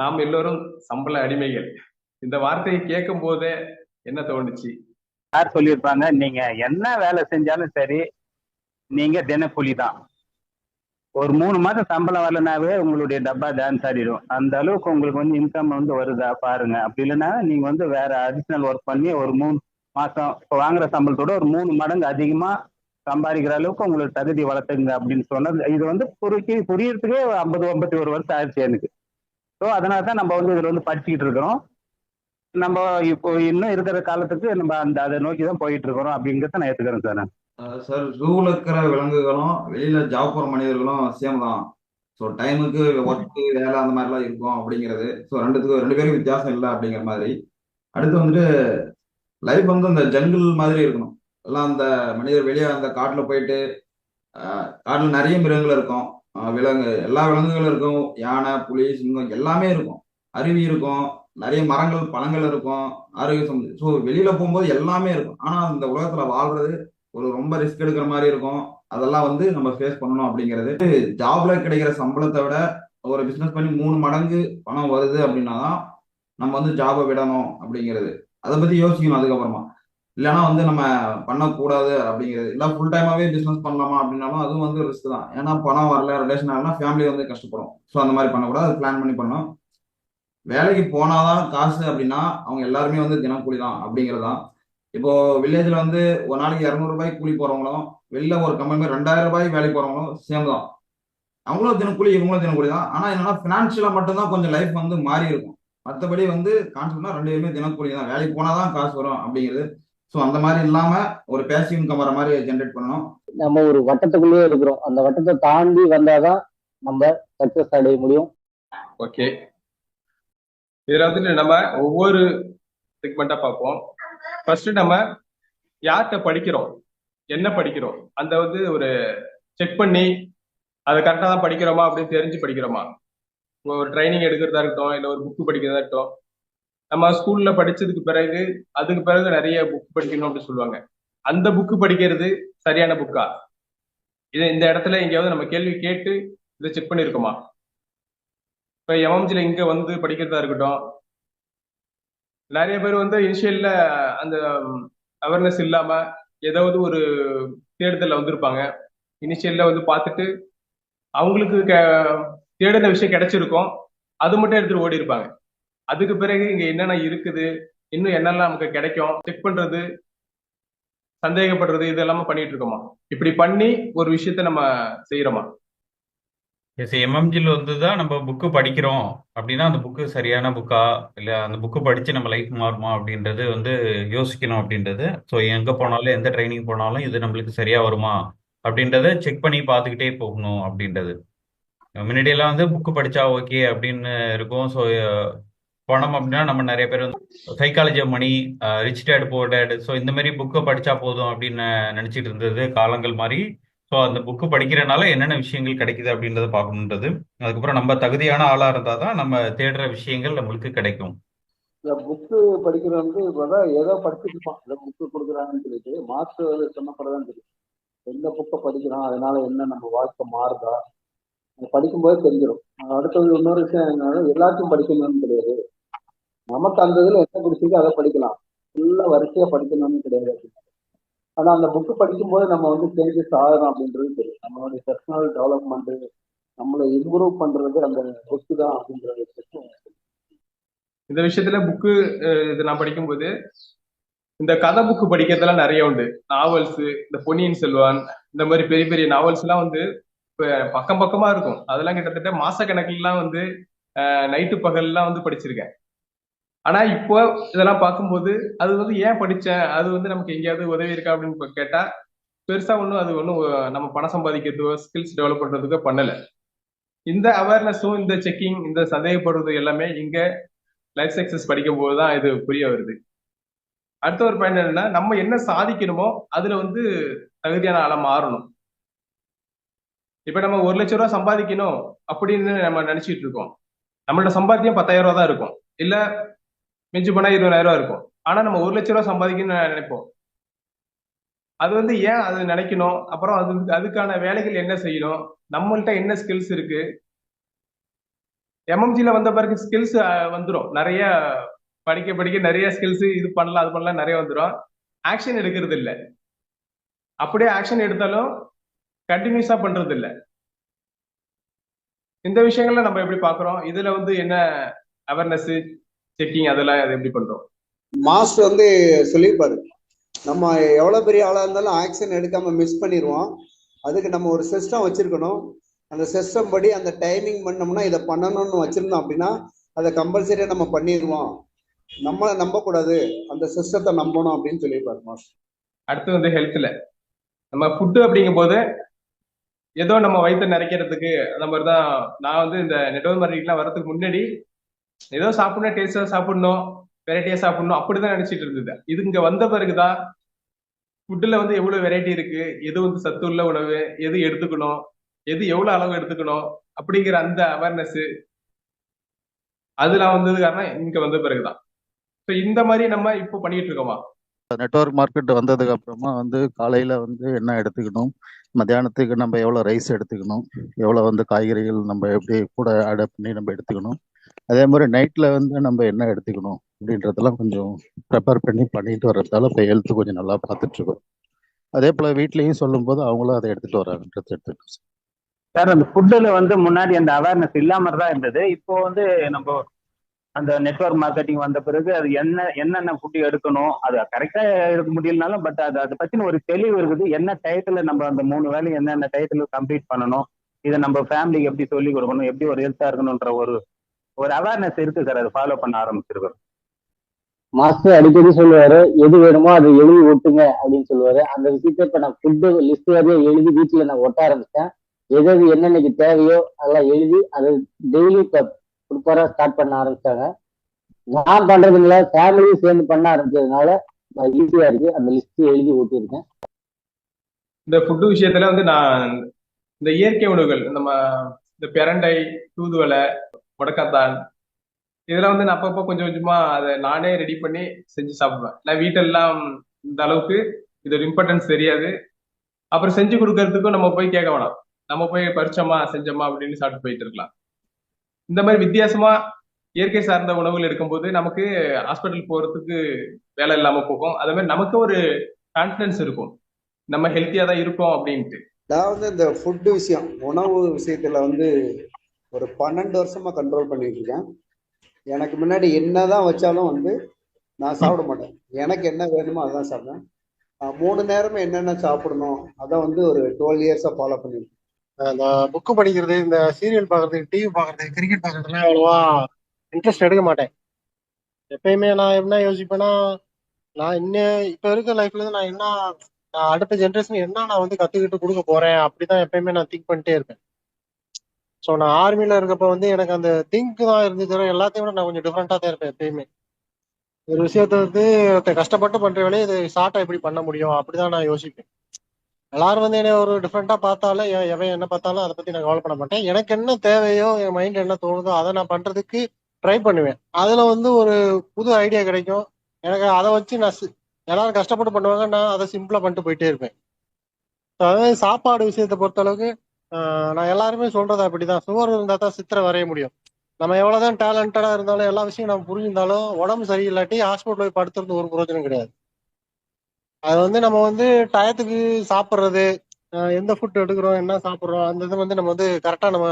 நாம் எல்லோரும் சம்பள அடிமைகள். இந்த வார்த்தையை கேட்கும் போதே என்ன தோணுச்சு? யார் சொல்லியிருப்பாங்க? நீங்க என்ன வேலை செஞ்சாலும் சரி நீங்க தினக்கூலி தான். ஒரு மூணு மாதம் சம்பளம் வரலனாவே உங்களுடைய டப்பா டான்ஸ் ஆடிடும். அந்த அளவுக்கு உங்களுக்கு வந்து இன்கம் வந்து வருதா? பாருங்க. அப்படி இல்லைன்னா நீங்க வந்து வேற அடிஷ்னல் ஒர்க் பண்ணி ஒரு மூணு மாசம் இப்போ வாங்குற சம்பளத்தோட ஒரு மூணு மடங்கு அதிகமா சம்பாதிக்கிற அளவுக்கு உங்களுக்கு தகுதி வளர்த்துங்க அப்படின்னு சொன்னது. இது வந்து புரிக்கி புரியறதுக்கே ஐம்பது ஐம்பத்தி ஒரு வருஷம் ஆயிடுச்சு எனக்கு. ஸோ அதனால தான் நம்ம வந்து இதில் வந்து படிச்சுக்கிட்டு இருக்கிறோம். நம்ம இப்போ இன்னும் இருக்கிற காலத்துக்கு நம்ம அந்த அதை நோக்கி தான் போயிட்டு இருக்கிறோம் அப்படிங்கிறத நான் ஏற்றுக்கிறேன் சார் சார் ஜூவில் இருக்கிற விலங்குகளும் வெளியில ஜாப் போகிற மனிதர்களும் சேம் தான். ஸோ டைமுக்கு ஒர்க்கு வேலை அந்த மாதிரிலாம் இருக்கும் அப்படிங்கிறது. ஸோ ரெண்டுத்துக்கும் ரெண்டு பேரும் வித்தியாசம் இல்லை அப்படிங்கிற மாதிரி. அடுத்து வந்துட்டு லைஃப் வந்து அந்த ஜங்கிள் மாதிரி இருக்கணும். எல்லாம் அந்த மனிதர் வெளியே அந்த காட்டில் போயிட்டு காட்டில் நிறைய மிருகங்கள் இருக்கும். விலங்கு. எல்லா விலங்குகளும் இருக்கும். யானை புலி சிங்கம் எல்லாமே இருக்கும். அருவி இருக்கும். நிறைய மரங்கள் பழங்கள் இருக்கும். ஆரோக்கிய ஸோ வெளியில போகும்போது எல்லாமே இருக்கும். ஆனா இந்த உலகத்துல வாழ்றது ஒரு ரொம்ப ரிஸ்க் எடுக்கிற மாதிரி இருக்கும். அதெல்லாம் வந்து நம்ம ஃபேஸ் பண்ணணும் அப்படிங்கிறது. ஜாப்ல கிடைக்கிற சம்பளத்தை விட ஒரு பிசினஸ் பண்ணி மூணு மடங்கு பணம் வருது அப்படின்னா தான் நம்ம வந்து ஜாபை விடணும் அப்படிங்கிறது. அதை பத்தி யோசிக்கணும் அதுக்கப்புறமா. இல்லைன்னா வந்து நம்ம பண்ணக்கூடாது அப்படிங்கிறது. இல்லை ஃபுல் டைமாகவே பிஸ்னஸ் பண்ணலாமா அப்படின்னாலும் அதுவும் வந்து ரிஸ்க் தான். ஏன்னா பணம் வரல ரிலேஷன் ஆகலாம் ஃபேமிலி வந்து கஷ்டப்படும். ஸோ அந்த மாதிரி பண்ணக்கூடாது. அது பிளான் பண்ணி பண்ணோம் வேலைக்கு போனாதான் காசு அப்படின்னா அவங்க எல்லாருமே வந்து தினக்கூலி தான் அப்படிங்கிறது தான் இப்போ வில்லேஜில் வந்து ஒரு நாளைக்கு இரநூறுபாய் கூலி போகிறவங்களும் வெளில ஒரு கம்பெனி ரெண்டாயிரம் ரூபாய்க்கு வேலைக்கு போகிறவங்களும் சேம் தான். அவங்களும் தினக்கூலி இவங்களும் தினக்கூலி தான். ஆனால் என்னன்னா ஃபினான்ஷியலாக மட்டும்தான் கொஞ்சம் லைஃப் வந்து மாறி இருக்கும் மற்றபடி வந்து கான்செப்ட்னா ரெண்டு பேருமே தினக்கூலி தான். வேலைக்கு போனால் தான் காசு வரும் அப்படிங்கிறது. ஸோ அந்த மாதிரி இல்லாம ஒரு பேசிவ் இன்கம் வர மாதிரி ஜென்ரேட் பண்ணணும். நம்ம ஒரு வட்டத்துக்குள்ளேயே இருக்கிறோம். அந்த வட்டத்தை தாண்டி வந்தாதான் நம்ம சக்சஸ் அடைய முடியும். ஓகே இதுல வந்துட்டு நம்ம ஒவ்வொரு செக்மெண்டா பார்ப்போம். ஃபர்ஸ்ட் நம்ம யார்கிட்ட படிக்கிறோம்? என்ன படிக்கிறோம்? அந்த வந்து ஒரு செக் பண்ணி அதை கரெக்டாக தான் படிக்கிறோமா அப்படின்னு தெரிஞ்சு படிக்கிறோமா? ஒரு ட்ரைனிங் எடுக்கிறதா இருக்கட்டும் இல்லை ஒரு புக்கு படிக்கிறதா இருக்கட்டும். நம்ம ஸ்கூல்ல படிச்சதுக்கு பிறகு அதுக்கு பிறகு நிறைய புக் படிக்கணும் அப்படின்னு சொல்லுவாங்க. அந்த புக்கு படிக்கிறது சரியான புக்கா இது இந்த இடத்துல எங்கேயாவது நம்ம கேள்வி கேட்டு இதை செக் பண்ணியிருக்கோமா? இப்போ எம்எம்ஜில இங்க வந்து படிக்கிறதா இருக்கட்டும். நிறைய பேர் வந்து இனிஷியல்ல அந்த அவேர்னஸ் இல்லாம ஏதாவது ஒரு தேடுதல்ல வந்திருப்பாங்க. இனிஷியல்ல வந்து பார்த்துட்டு அவங்களுக்கு க- தேடின விஷயம் கிடைச்சிருக்கும். அது மட்டும் எடுத்துட்டு ஓடி இருப்பாங்க அதுக்கு பிறகு இங்க என்னென்ன இருக்குது? இன்னும் என்னெல்லாம் நமக்கு கிடைக்கும்? செக் பண்றது சந்தேகப்படுறது இது எல்லாமே பண்ணிட்டு இருக்கோமா இப்படி பண்ணி ஒரு விஷயத்த நம்ம செய்யறோமா எஸ் எம்எம்ஜியில் வந்து தான் நம்ம புக்கு படிக்கிறோம். அப்படின்னா அந்த புக்கு சரியான புக்கா இல்லை அந்த புக்கு படித்து நம்ம லைஃப் மாறுமா? அப்படின்றது வந்து யோசிக்கணும் அப்படின்றது. ஸோ எங்கே போனாலும் எந்த ட்ரைனிங் போனாலும் இது நம்மளுக்கு சரியாக வருமா? அப்படின்றத செக் பண்ணி பார்த்துக்கிட்டே போகணும் அப்படின்றது. முன்னாடியெல்லாம் வந்து புக்கு படித்தா ஓகே அப்படின்னு இருக்கும். ஸோ பணம் அப்படின்னா நம்ம நிறைய பேர் வந்து psychology money rich dad poor dad so இந்த மாதிரி புக்கை படித்தா போதும் அப்படின்னு நினச்சிட்டு இருந்தது காலங்கள் மாதிரி ஸோ அந்த புக்கு படிக்கிறனால என்னென்ன விஷயங்கள் கிடைக்குது அப்படின்றத பார்க்கணுன்றது. அதுக்கப்புறம் நம்ம தகுதியான ஆளாக இருந்தால் தான் நம்ம தேடுற விஷயங்கள் நம்மளுக்கு கிடைக்கும். இந்த புக்கு படிக்கிறது வந்து இப்போதான் ஏதோ படிச்சுருப்பான். இந்த புக்கு கொடுக்குறாங்கன்னு சொல்லிட்டு மாஸ்டர் சொன்னப்படதான் தெரியும். எந்த புக்கை படிக்கிறோம் அதனால என்ன நம்ம வாழ்க்கை மாறுதா? படிக்கும்போது தெரிஞ்சிடும் அடுத்தது இன்னொரு விஷயம் என்னன்னா எல்லாத்தையும் படிக்கணும்னு கிடையாது. நமக்கு அந்த இதுல என்ன பிடிச்சிருக்கோ அதை படிக்கலாம். ஃபுல்லா வரிசையா படிக்கணும்னு கிடையாது. ஆனால் ஆனா அந்த புக்கு படிக்கும்போது நம்ம வந்து சேஞ்சஸ் ஆகணும் அப்படின்றது தெரியும். நம்மளுடைய பர்சனல் டெவலப்மெண்ட் நம்மளை இம்ப்ரூவ் பண்றது அந்த புக்கு தான் அப்படின்றது இந்த விஷயத்துல புக்கு இது நான் படிக்கும்போது இந்த கதை புக்கு படிக்கிறதெல்லாம் நிறைய உண்டு. நாவல்ஸ் இந்த பொன்னியின் செல்வான் இந்த மாதிரி பெரிய பெரிய நாவல்ஸ் எல்லாம் வந்து இப்ப பக்கம் பக்கமா இருக்கும். அதெல்லாம் கிட்டத்தட்ட மாச கணக்குலாம் வந்து நைட்டு பகல்லாம் வந்து படிச்சிருக்கேன். ஆனா இப்போ இதெல்லாம் பார்க்கும்போது அது வந்து ஏன் படிச்சேன்? அது வந்து நமக்கு எங்கேயாவது உதவி இருக்கா அப்படின்னு கேட்டா பெருசா ஒன்றும் அது ஒன்றும் நம்ம பணம் சம்பாதிக்கிறதுக்கோ ஸ்கில்ஸ் டெவலப் பண்றதுக்கோ பண்ணல. இந்த அவேர்னஸும் இந்த செக்கிங் இந்த சந்தேகப்படுறது எல்லாமே இங்க லைஃப் சக்சஸ் படிக்கும் போது தான் இது புரிய வருது. அடுத்த ஒரு பாயிண்ட் என்னன்னா நம்ம என்ன சாதிக்கணுமோ அதுல வந்து தகுதியான ஆளா மாறணும். இப்ப நம்ம ஒரு லட்ச ரூபா சம்பாதிக்கணும் அப்படின்னு நம்ம நினைச்சிட்டு இருக்கோம். நம்மளோட சம்பாத்தியம் பத்தாயிரம் ரூபா தான் இருக்கும். இல்ல மிஞ்சி போனா இருபதாயிரம் ரூபா இருக்கும். ஆனா நம்ம ஒரு லட்ச ரூபா சம்பாதிக்கணும்னு நினைப்போம். அது வந்து ஏன் அது நினைக்கணும்? அப்புறம் அது அதுக்கான வேலைகள் என்ன செய்யணும்? நம்மள்கிட்ட என்ன ஸ்கில்ஸ் இருக்கு? எம்எம்ஜில வந்த பிறகு ஸ்கில்ஸ் வந்துடும் நிறைய படிக்க படிக்க நிறைய ஸ்கில்ஸ் இது பண்ணலாம் அது பண்ணலாம் நிறைய வந்துடும் ஆக்ஷன் எடுக்கிறது இல்லை அப்படியே ஆக்ஷன் எடுத்தாலும் கண்டினியூஸா பண்றது இல்லை இந்த விஷயங்கள்ல நம்ம எப்படி பாக்குறோம் இதுல வந்து என்ன அவேர்னஸ் செக்கிங் அதெல்லாம் அது எப்படி பண்றோம்? மாஸ்டர் வந்து சொல்லியிருப்பாரு. நம்ம எவ்வளவு பெரிய ஆளா இருந்தாலும் ஆக்ஷன் எடுக்காம மிஸ் பண்ணிடுவோம் அதுக்கு நம்ம ஒரு சிஸ்டம் வச்சிருக்கணும். அந்த சிஸ்டம் படி அந்த டைமிங் பண்ணோம்னா இதை பண்ணணும்னு வச்சிருந்தோம் அப்படின்னா அதை கம்பல்சரியா நம்ம பண்ணிடுவோம். நம்மளை நம்பக்கூடாது. அந்த சிஸ்டத்தை நம்பணும் அப்படின்னு சொல்லியிருப்பாரு மாஸ்டர் அடுத்து வந்து ஹெல்த்ல நம்ம ஃபுட்டு அப்படிங்கும் போது ஏதோ நம்ம வயிற்று நிறைக்கிறதுக்கு அந்த மாதிரி தான் நான் வந்து இந்த நெட்வொர்க் மார்க்கெட்லாம் வரதுக்கு முன்னாடி ஏதோ சாப்பிடணும் டேஸ்டா சாப்பிடணும் வெரைட்டியா சாப்பிடணும் அப்படிதான் நினைச்சிட்டு இருந்தது. இது இங்க வந்த பிறகுதான் ஃபுட்டுல வந்து எவ்வளவு வெரைட்டி இருக்கு எது வந்து சத்து உள்ள உணவு எது எடுத்துக்கணும் எது எவ்வளவு அளவு எடுத்துக்கணும் அப்படிங்கிற அந்த அவேர்னஸ் அதெல்லாம் வந்தது காரணம் இங்க வந்த பிறகுதான். ஸோ இந்த மாதிரி நம்ம இப்போ பண்ணிட்டு இருக்கோமா? நெட்வொர்க் மார்க்கெட் வந்ததுக்கு அப்புறமா வந்து காலையில வந்து என்ன எடுத்துக்கணும் மத்தியானத்துக்கு நம்ம எவ்வளோ ரைஸ் எடுத்துக்கணும் எவ்வளோ வந்து காய்கறிகள் நம்ம எப்படி கூட ஆட் பண்ணி நம்ம எடுத்துக்கணும் அதே மாதிரி நைட்ல வந்து நம்ம என்ன எடுத்துக்கணும் அப்படின்றதெல்லாம் கொஞ்சம் ப்ரிப்பேர் பண்ணி பண்ணிட்டு வர்றதால இப்போ ஹெல்த் கொஞ்சம் நல்லா பார்த்துட்டு இருக்கோம். அதே போல வீட்லயும் சொல்லும்போது அவங்களும் அதை எடுத்துட்டு வராங்கன்றது எடுத்துக்கணும் சார். அந்த ஃபுட்டுல வந்து முன்னாடி அந்த அவேர்னஸ் இல்லாம தான் இருந்தது. இப்போ வந்து நம்ம அந்த நெட்வொர்க் மார்க்கெட்டிங் வந்த பிறகு அது என்ன என்னென்ன ஃபுட்டு எடுக்கணும் அது கரெக்டா எடுக்க முடியலனாலும் பட் அது அதை பத்தின ஒரு தெளிவு இருக்குது. என்ன டயத்துல நம்ம அந்த மூணு வேலையும் என்னென்ன டயத்துல கம்ப்ளீட் பண்ணணும் இதை நம்ம ஃபேமிலிக்கு எப்படி சொல்லி கொடுக்கணும் எப்படி ஒரு ஹெல்த்தா இருக்கணும்ன்ற ஒரு ஒரு அவேர்னஸ் இருக்கு சார் அதை ஃபாலோ பண்ண ஆரம்பிச்சிருக்கோம். மாஸ்டர் அடிக்கடி சொல்லுவாரு எது வேணுமோ அதை எழுதி ஒட்டுங்க அப்படின்னு சொல்லுவாரு. அந்த விஷயத்த இப்ப நான் ஃபுட்டு லிஸ்ட் வரையும் எழுதி வீட்டுல நான் ஒட்ட ஆரம்பிச்சேன் எது எது என்னென்னைக்கு தேவையோ அதெல்லாம் எழுதி அதை டெய்லி ப்ரிப்பேரா ஸ்டார்ட் பண்ண ஆரம்பிச்சாங்க. நான் பண்றது இல்ல ஃபேமிலியும் சேர்ந்து பண்ண ஆரம்பிச்சதுனால ஈஸியா இருக்கு. அந்த லிஸ்ட் எழுதி ஒட்டியிருக்கேன். இந்த ஃபுட்டு விஷயத்துல வந்து நான் இந்த இயற்கை உணவுகள் நம்ம இந்த பிரண்டை தூதுவளை முடக்கத்தான். இதெல்லாம் வந்து நான் அப்பப்போ கொஞ்சம் கொஞ்சமா அதை நானே ரெடி பண்ணி செஞ்சு சாப்பிடுவேன். நான் வீட்டெல்லாம் இந்த அளவுக்கு இதோட இம்பார்ட்டன்ஸ் தெரியாது. அப்புறம் செஞ்சு கொடுக்கறதுக்கும் நம்ம போய் கேட்க வேணாம். நம்ம போய் பறிச்சோமா செஞ்சோமா அப்படின்னு சாப்பிட்டு போயிட்டு இருக்கலாம். இந்த மாதிரி வித்தியாசமா இயற்கை சார்ந்த உணவுகள் எடுக்கும்போது நமக்கு ஹாஸ்பிட்டல் போறதுக்கு வேலை இல்லாம போகும். அதே மாதிரி நமக்கு ஒரு கான்பிடன்ஸ் இருக்கும். நம்ம ஹெல்த்தியா தான் இருக்கோம் அப்படின்ட்டு. நான் வந்து இந்த ஃபுட்டு விஷயம் உணவு விஷயத்துல வந்து ஒரு பன்னெண்டு வருஷமா கண்ட்ரோல் பண்ணிட்டு இருக்கேன். எனக்கு முன்னாடி என்னதான் வச்சாலும் வந்து நான் சாப்பிட மாட்டேன். எனக்கு என்ன வேணுமோ அதான் சாப்பிடுவேன். மூணு நேரமும் என்னென்ன சாப்பிடணும் அதான் வந்து ஒரு டுவெல் இயர்ஸா ஃபாலோ பண்ணிருக்கேன் அந்த புக்கு படிக்கிறது இந்த சீரியல் பார்க்கறது டிவி பார்க்கறது கிரிக்கெட் பார்க்கறதுலாம் அவ்வளோவா இன்ட்ரெஸ்ட் எடுக்க மாட்டேன். எப்பயுமே நான் என்ன யோசிப்பேன்னா நான் இன்னும் இப்போ இருக்க லைஃப்ல இருந்து நான் என்ன அடுத்த ஜென்ரேஷன் என்ன நான் வந்து கத்துக்கிட்டு கொடுக்க போறேன் அப்படிதான் எப்பயுமே நான் திங்க் பண்ணிட்டே இருப்பேன். ஸோ நான் ஆர்மியில இருக்கப்ப வந்து எனக்கு அந்த திங்க் தான் இருந்துச்சு எல்லாத்தையும் விட நான் கொஞ்சம் டிஃப்ரெண்டா தான் இருப்பேன் எப்பயுமே. ஒரு விஷயத்த வந்து கஷ்டப்பட்டு பண்ற வேலையை இது ஷார்ட்டா எப்படி பண்ண முடியும்? அப்படிதான் நான் யோசிப்பேன். எல்லாரும் வந்து என்னை ஒரு டிஃப்ரெண்டா பார்த்தாலும் எவன் என்ன பார்த்தாலும் அதை பத்தி நான் கவலைப்பட மாட்டேன். எனக்கு என்ன தேவையோ என் மைண்ட் என்ன தோணுதோ அதை நான் பண்றதுக்கு ட்ரை பண்ணுவேன். அதுல வந்து ஒரு புது ஐடியா கிடைக்கும். எனக்கு அதை வச்சு நான் சி- எல்லாரும் கஷ்டப்பட்டு பண்ணுவாங்க நான் அதை சிம்பிளா பண்ணிட்டு போயிட்டே இருப்பேன். அதாவது சாப்பாடு விஷயத்தை பொறுத்த அளவுக்கு நான் எல்லாருமே சொல்றது அப்படிதான். சுவர் இருந்தா தான் சித்திரை வரைய முடியும். நம்ம எவ்வளவுதான் டேலண்டடா இருந்தாலும் எல்லா விஷயம் நம்ம புரிஞ்சிருந்தாலும் உடம்பு சரியில்லாட்டி ஹாஸ்பிட்டல் போய் படுத்துறது ஒரு பிரயோஜனம் கிடையாது. அது வந்து நம்ம வந்து டயத்துக்கு சாப்பிட்றது எந்த ஃபுட் எடுக்கிறோம் என்ன சாப்பிட்றோம் அந்த இது வந்து நம்ம வந்து கரெக்டாக நம்ம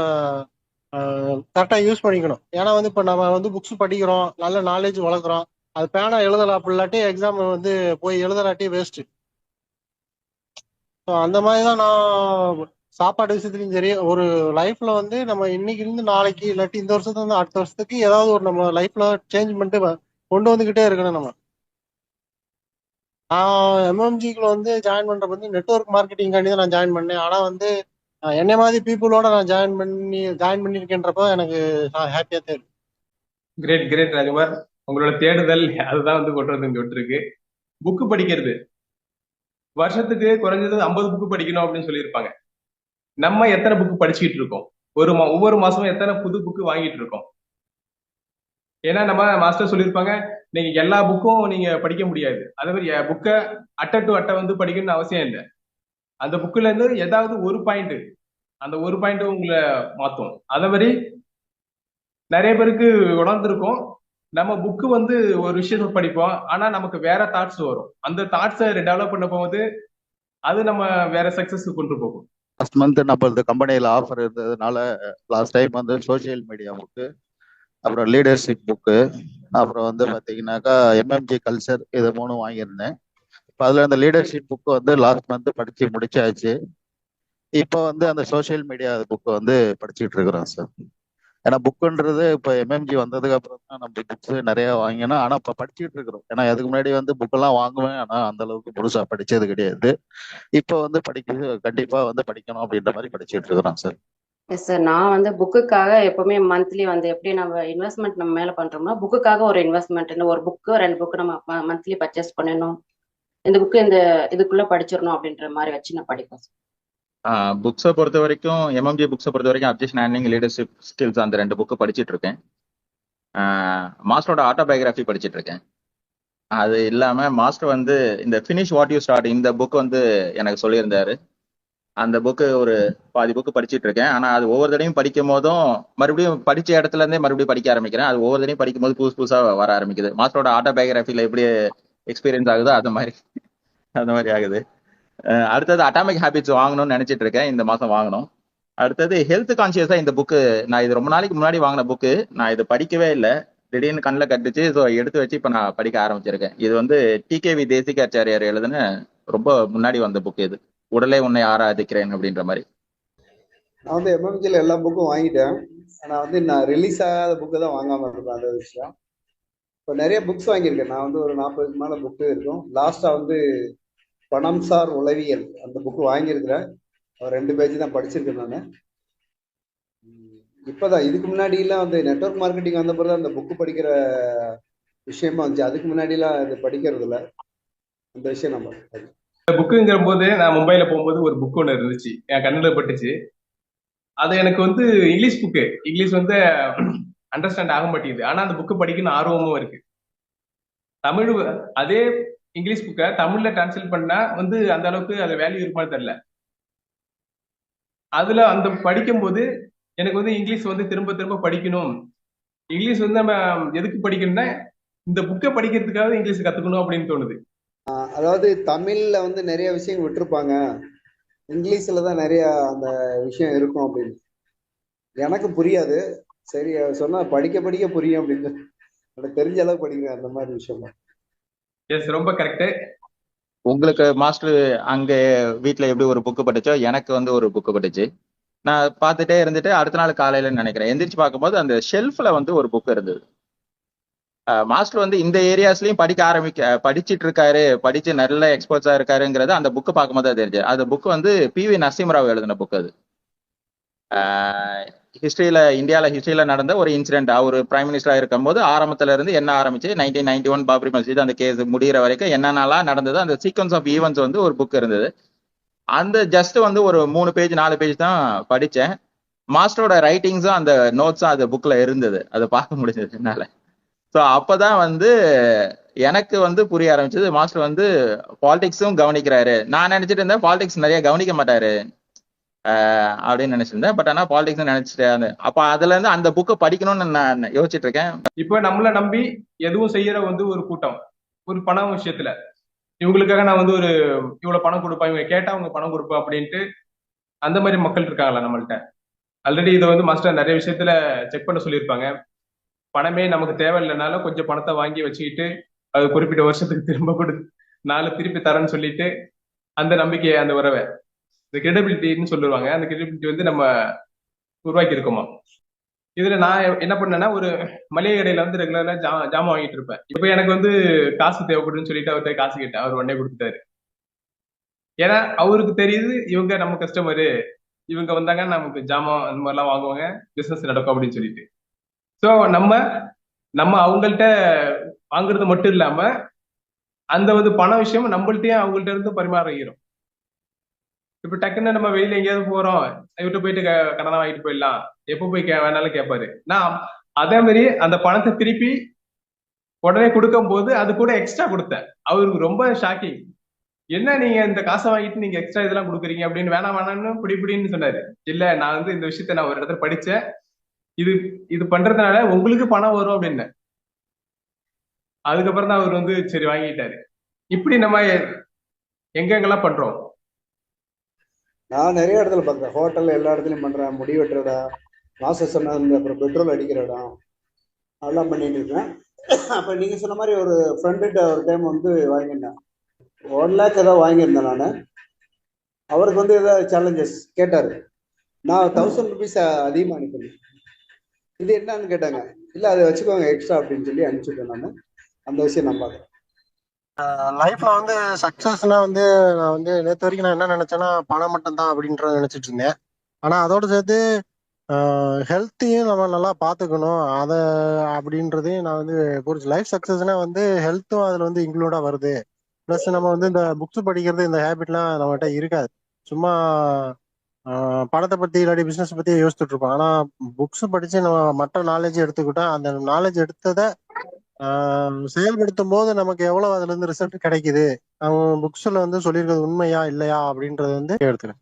கரெக்டாக யூஸ் பண்ணிக்கணும். ஏன்னா வந்து இப்போ நம்ம வந்து புக்ஸ் படிக்கிறோம் நல்ல நாலேஜ் வளர்க்குறோம். அது பேனா எழுதலாம் அப்படி இல்லாட்டி எக்ஸாம் வந்து போய் எழுதலாட்டி வேஸ்ட்டு ஸோ அந்த மாதிரி தான் நான் சாப்பாடு விஷயத்துலையும் சரி ஒரு லைஃப்ல வந்து நம்ம இன்னைக்கு இருந்து நாளைக்கு இல்லாட்டி இந்த வருஷத்துல இருந்து அடுத்த வருஷத்துக்கு ஏதாவது ஒரு நம்ம லைஃப்ல சேஞ்ச் பண்ணிட்டு கொண்டு வந்துகிட்டே இருக்கணும் நம்ம. நான் எம்எம்ஜிக்குள்ள வந்து ஜாயின் பண்ற வந்து நெட்வொர்க் மார்க்கெட்டிங் தான் நான் ஜாயின் பண்ணேன். ஆனா வந்து என்னை மாதிரி பீப்புளோட நான் ஜாயின் பண்ணி ஜாயின் பண்ணியிருக்கேன்றப்போ எனக்கு ஹாப்பியா தான் கிரேட் கிரேட் ராஜகுமார். உங்களோட தேடுதல் அதுதான் வந்து கொண்டு வந்து விட்டுருக்கு. புக்கு படிக்கிறது. வருஷத்துக்கு குறைஞ்சது ஐம்பது புக்கு படிக்கணும் அப்படின்னு சொல்லியிருப்பாங்க. நம்ம எத்தனை புக்கு படிச்சுக்கிட்டு இருக்கோம் ஒரு மா ஒவ்வொரு மாசமும் எத்தனை புது புக்கு வாங்கிட்டு இருக்கோம் ஏன்னா நம்ம மாஸ்டர் சொல்லியிருப்பாங்க நீங்க எல்லா புக்கும் நீங்க படிக்க முடியாது. அதே மாதிரி புக்கை அட்டை டு அட்டை வந்து படிக்கணும்னு அவசியம் இல்லை. அந்த புக்ல இருந்து ஏதாவது ஒரு பாயிண்ட் அந்த ஒரு பாயிண்ட் உங்களை மாத்தும். அதே மாதிரி நிறைய பேருக்கு உணர்ந்துருக்கும் நம்ம புக்கு வந்து ஒரு விஷயத்த படிப்போம் ஆனா நமக்கு வேற தாட்ஸ் வரும். அந்த தாட்ஸை டெவலப் பண்ண போகும்போது அது நம்ம வேற சக்சஸ் கொண்டு போகும். லாஸ்ட் மந்த் நம்மளது கம்பெனியில் ஆஃபர் இருந்ததுனால லாஸ்ட் டைம் வந்து சோஷியல் மீடியா புக்கு அப்புறம் லீடர்ஷிப் புக்கு அப்புறம் வந்து பார்த்தீங்கன்னாக்கா எம்எம்ஜி கல்ச்சர் இது மூணும் வாங்கியிருந்தேன். இப்போ அதில் அந்த லீடர்ஷிப் புக்கு வந்து லாஸ்ட் மந்த் படித்து முடிச்சாச்சு. இப்போ வந்து அந்த சோஷியல் மீடியா புக்கு வந்து படிச்சுட்டு இருக்கிறோம் சார் ஏன்னா புக்குன்றது இப்போ எம்எம்ஜி வந்ததுக்கு அப்புறம் தான் நம்ம புக்ஸ் நிறைய வாங்கினோம். ஆனால் இப்போ படிச்சுட்டு இருக்கிறோம். ஏன்னா அதுக்கு முன்னாடி வந்து புக்கெல்லாம் வாங்குவேன். ஆனால் அந்த அளவுக்கு முழுசாக படிச்சது கிடையாது. இப்போ வந்து படிக்க கண்டிப்பா வந்து படிக்கணும் அப்படின்ற மாதிரி படிச்சுட்டு இருக்கிறோம் சார் எஸ் சார் நான் வந்து புக்குக்காக எப்பவுமே மந்த்லி வந்து எப்படி நம்ம இன்வெஸ்ட்மெண்ட் நம்ம மேல பண்றோம்னா புக்குக்காக ஒரு இன்வெஸ்ட்மெண்ட் ஒரு புக்கு ரெண்டு புக்கு நம்ம மந்த்லி பர்ச்சேஸ் பண்ணணும் இந்த புக்கு இந்த இதுக்குள்ள படிச்சிடணும் அப்படின்ற மாதிரி வச்சு நான் படிப்பேன் சார் புக்ஸை பொறுத்த வரைக்கும் எம்எம்ஜி புக்ஸை பொறுத்த வரைக்கும் அப்ஜெக்ஷன் ஹேண்ட்லிங் லீடர்ஷிப் ஸ்கில்ஸ் அந்த ரெண்டு புக்கு படிச்சுட்டு இருக்கேன் மாஸ்டரோட ஆட்டோபயோகிராஃபி படிச்சுட்டு இருக்கேன் அது இல்லாம மாஸ்டர் வந்து இந்த ஃபினிஷ் வாட் யூ ஸ்டார்ட் இந்த புக் வந்து எனக்கு சொல்லியிருந்தாரு. அந்த புக்கு ஒரு பாதி புக்கு படிச்சுட்டு இருக்கேன் ஆனா அது ஒவ்வொரு தடையும் படிக்கும் போதும் மறுபடியும் படிச்ச இடத்துல இருந்தே மறுபடியும் படிக்க ஆரம்பிக்கிறேன். அது ஒவ்வொரு தடையும் படிக்கும் போது புதுசு புதுசா வர ஆரம்பிக்குது. மாஸ்டரோட ஆட்டோபயோகிராஃபில எப்படி எக்ஸ்பீரியன்ஸ் ஆகுதோ அது மாதிரி அந்த மாதிரி ஆகுது. அடுத்தது அட்டாமிக் ஹேபிட்ஸ் வாங்கணும்னு நினைச்சிட்டு இருக்கேன். இந்த மாசம் வாங்கணும். அடுத்தது ஹெல்த் கான்சியஸா இந்த புக்கு நான் இது ரொம்ப நாளைக்கு முன்னாடி வாங்கின புக்கு நான் இது படிக்கவே இல்லை. திடீர்னு கண்ணில் கட்டுச்சு. ஸோ எடுத்து வச்சு இப்போ நான் படிக்க ஆரம்பிச்சிருக்கேன். இது வந்து டிகேவி தேசிகாச்சாரியார் எழுதுன ரொம்ப முன்னாடி வந்த புக் இது. உடலே உன்னை ஆராதிக்கிறேன் அப்படின்ற மாதிரி. நான் வந்து எம்எம்ஜியில் எல்லா புக்கும் வாங்கிட்டேன். ஆனால் வந்து நான் ரிலீஸ் ஆகாத புக்கு தான் வாங்காமல் இருப்பேன் அந்த விஷயம். இப்போ நிறைய புக்ஸ் வாங்கியிருக்கேன். நான் வந்து ஒரு நாற்பதுக்கு மேலே புக்கு இருக்கும். லாஸ்ட்டாக வந்து பணம் சார் உளவியல் அந்த புக்கு வாங்கியிருக்கிறேன். ரெண்டு பேஜ் தான் படிச்சிருக்கேன் நான். இப்போதான் இதுக்கு முன்னாடிலாம் வந்து நெட்வொர்க் மார்க்கெட்டிங் வந்த பிறகு அந்த புக்கு படிக்கிற விஷயமா வந்துச்சு அதுக்கு முன்னாடிலாம் இது படிக்கிறது இல்லை. அந்த விஷயம் நம்ம புக்குங்கிற போது நான் மும்பையில் போகும்போது ஒரு புக் ஒன்று இருந்துச்சு. என் கண்ணில் பட்டுச்சு. அது எனக்கு வந்து இங்கிலீஷ் புக்கு இங்கிலீஷ் வந்து அண்டர்ஸ்டாண்ட் ஆக மாட்டேங்குது. ஆனா அந்த புக்கு படிக்கணும் ஆர்வமும் இருக்கு. தமிழ் அதே இங்கிலீஷ் புக்கை தமிழ்ல டிரான்ஸ்லேட் பண்ணா வந்து அந்த அளவுக்கு அது வேல்யூ இருக்குமான்னு தெரியல. அதுல அந்த படிக்கும்போது எனக்கு வந்து இங்கிலீஷ் வந்து திரும்ப திரும்ப படிக்கணும். இங்கிலீஷ் வந்து நம்ம எதுக்கு படிக்கணும்னா இந்த புக்கை படிக்கிறதுக்காக இங்கிலீஷ் கத்துக்கணும் அப்படின்னு தோணுது. அதாவது தமிழ்ல வந்து நிறைய விஷயம் விட்டுருப்பாங்க. இங்கிலீஷ்ல தான் நிறைய அந்த விஷயம் இருக்கும் அப்படின்னு. எனக்கு புரியாது. சரி சொன்னா படிக்க படிக்க புரியும் அப்படின்னு. எனக்கு தெரிஞ்ச அளவு படிக்கிறேன் அந்த மாதிரி விஷயம் எஸ் ரொம்ப கரெக்ட் உங்களுக்கு மாஸ்டர் அங்க வீட்டுல எப்படி ஒரு புக்கு படிச்சோ எனக்கு வந்து ஒரு புக்கு படிச்சு நான் பார்த்துட்டே இருந்துட்டு அடுத்த நாள் காலையில நினைக்கிறேன். எந்திரிச்சு பார்க்கும்போது அந்த ஷெல்ஃப்ல வந்து ஒரு புக் இருந்தது. மாஸ்டர் வந்து இந்த ஏரியாஸ்லயும் படிக்க ஆரம்பிக்க படிச்சிட்டு இருக்காரு படிச்சு நல்ல எக்ஸ்பர்ட்ஸா இருக்காருங்கிறது அந்த புக்கு பார்க்கும்போது தான் தெரிஞ்சு அந்த புக் வந்து பி வி நரசிம்மராவ் எழுதின புக் அது. ஹிஸ்டரியில இந்தியாவில் ஹிஸ்டரியில நடந்த ஒரு இன்சிடென்ட் அவர் பிரைம் மினிஸ்டரா இருக்கும்போது ஆரம்பத்துல இருந்து என்ன ஆரம்பிச்சு nineteen ninety one Babri Masjid அந்த கேஸ் முடிகிற வரைக்கும் என்னென்னலாம் நடந்தது அந்த சீக்வன்ஸ் ஆஃப் ஈவெண்ட்ஸ் வந்து ஒரு புக் இருந்தது. அந்த ஜஸ்ட் வந்து ஒரு மூணு பேஜ் நாலு பேஜ் தான் படித்தேன் மாஸ்டரோட ரைட்டிங்ஸும் அந்த நோட்ஸும் அந்த புக்கில் இருந்தது. அதை பார்க்க முடிஞ்சது என்னால். ஸோ அப்போ தான் வந்து எனக்கு வந்து புரிய ஆரம்பிச்சது மாஸ்டர் வந்து பாலிடிக்ஸும் கவனிக்கிறாரு. நான் நினச்சிட்டு இருந்தேன் பாலிடிக்ஸ் நிறைய கவனிக்க மாட்டாரு. அப்படின்னு நினைச்சிருந்தேன். பட் ஆனால் பாலிடிக்ஸ் நினைச்சிட்டேன் அப்போ அதுல இருந்து அந்த புக்கை படிக்கணும்னு நான் யோசிச்சுட்டு இருக்கேன் இப்போ நம்மள நம்பி எதுவும் செய்யற வந்து ஒரு கூட்டம் ஒரு பணம் விஷயத்துல. இவங்களுக்காக நான் வந்து ஒரு இவ்வளவு பணம் கொடுப்பேன் இவங்க கேட்டா அவங்க பணம் கொடுப்பேன் அப்படின்ட்டு அந்த மாதிரி மக்கள் இருக்காங்களா நம்மள்ட்ட. ஆல்ரெடி இதை வந்து மாஸ்டர் நிறைய விஷயத்துல செக் பண்ண சொல்லியிருப்பாங்க. பணமே நமக்கு தேவையில்லைனாலும் கொஞ்சம் பணத்தை வாங்கி வச்சுக்கிட்டு அது குறிப்பிட்ட வருஷத்துக்கு திரும்ப கொடு நாலு திருப்பி தரேன்னு சொல்லிட்டு அந்த நம்பிக்கை அந்த உறவை இந்த கிரெடிபிலிட்டின்னு சொல்லுவாங்க. அந்த கிரெடிபிலிட்டி வந்து நம்ம உருவாக்கி இருக்கோமா இதுல நான் என்ன பண்ணேன்னா ஒரு மளிகை கடையில வந்து ரெகுலரா ஜா ஜாமான் வாங்கிட்டு இருப்பேன். இப்போ எனக்கு வந்து காசு தேவைப்படுன்னு சொல்லிட்டு அவர்கிட்ட காசு கேட்டேன். அவர் உடனே கொடுத்துட்டாரு. ஏன்னா அவருக்கு தெரியுது இவங்க நம்ம கஸ்டமரு இவங்க வந்தாங்க நமக்கு ஜாமான் அந்த மாதிரிலாம் வாங்குவாங்க. பிசினஸ் நடக்கும் அப்படின்னு சொல்லிட்டு. ஸோ நம்ம நம்ம அவங்கள்ட்ட வாங்குறது மட்டும் இல்லாம அந்த வந்து பண விஷயம் நம்மள்ட்டையும் அவங்கள்ட்ட இருந்து பரிமாறிக்கிறோம் இப்ப டக்குன்னு நம்ம வெளியில எங்கேயாவது போறோம். விட்டு போயிட்டு கடனா வாங்கிட்டு போயிடலாம். எப்போ போய் கே வேணாலும் கேட்பாரு நான் அதே மாதிரி அந்த பணத்தை திருப்பி உடனே கொடுக்கும் போது அது கூட எக்ஸ்ட்ரா கொடுத்தேன். அவருக்கு ரொம்ப ஷாக்கிங் என்ன நீங்க இந்த காசை வாங்கிட்டு நீங்க எக்ஸ்ட்ரா இதெல்லாம் கொடுக்குறீங்க? அப்படின்னு வேணாம் வேணாம்னு பிடி பிடின்னு சொன்னாரு. இல்ல நான் வந்து இந்த விஷயத்த நான் ஒரு இடத்துல படிச்சேன். இது இது பண்றதுனால உங்களுக்கு பணம் வரும் அப்படின்னு. அதுக்கப்புறம் தான் அவர் வந்து சரி வாங்கிட்டாரு. இப்படி நம்ம எங்கெங்கெல்லாம் பண்றோம்? நான் நிறைய இடத்துல பார்க்குறேன் ஹோட்டலில் எல்லா இடத்துலையும் பண்றேன். முடி வெட்டுற இடம் மாசம் சொன்ன அப்புறம் பெட்ரோல் அடிக்கிற இடம் அதெல்லாம் பண்ணிட்டு இருக்கேன் அப்போ நீங்க சொன்ன மாதிரி ஒரு ஃப்ரெண்டுகிட்ட ஒரு டைம் வந்து வாங்கியிருந்தேன். ஒன் லேக் ஏதோ வாங்கியிருந்தேன் நான். அவருக்கு வந்து ஏதாவது சேலஞ்சஸ் கேட்டார். நான் தௌசண்ட் ருபீஸ் அதிகமாக அனுப்பினேன் இது என்னன்னு கேட்டாங்க. இல்லை அதை வச்சுக்கோங்க எக்ஸ்ட்ரா அப்படின்னு சொல்லி அனுப்பிச்சுட்டேன் நான். அந்த விஷயம் நான் பார்க்குறேன் லைஃப்ல வந்து சக்சஸ்னா வந்து நான் வந்து நேற்று வரைக்கும் நான் என்ன நினைச்சேன்னா பணம் மட்டும்தான் அப்படின்றத நினைச்சிட்டு இருந்தேன். ஆனா அதோட சேர்த்து ஹெல்த்தையும் நம்ம நல்லா பார்த்துக்கணும். அதை அப்படின்றதையும் நான் வந்து புரிஞ்சு லைஃப் சக்சஸ்னா வந்து ஹெல்த்தும் அதுல வந்து இன்க்ளூடா வருது. ப்ளஸ் நம்ம வந்து இந்த புக்ஸ் படிக்கிறது இந்த ஹேபிட்லாம் நம்மகிட்ட இருக்காது. சும்மா பணத்தை பத்தி இல்லாட்டி பிசினஸ் பத்தி யோசிச்சுட்டு இருப்போம். ஆனா புக்ஸ் படிச்சு நம்ம மற்ற நாலேஜ் எடுத்துக்கிட்டா அந்த நாலேஜ் எடுத்ததை செயல்படுத்தும் போது நமக்கு எவ்வளவு அதுல இருந்து ரிசல்ட் கிடைக்குது? அவங்க புக்ஸ்ல வந்து சொல்லியிருக்கிறது உண்மையா இல்லையா அப்படின்றது வந்து எடுத்துக்கிறேன்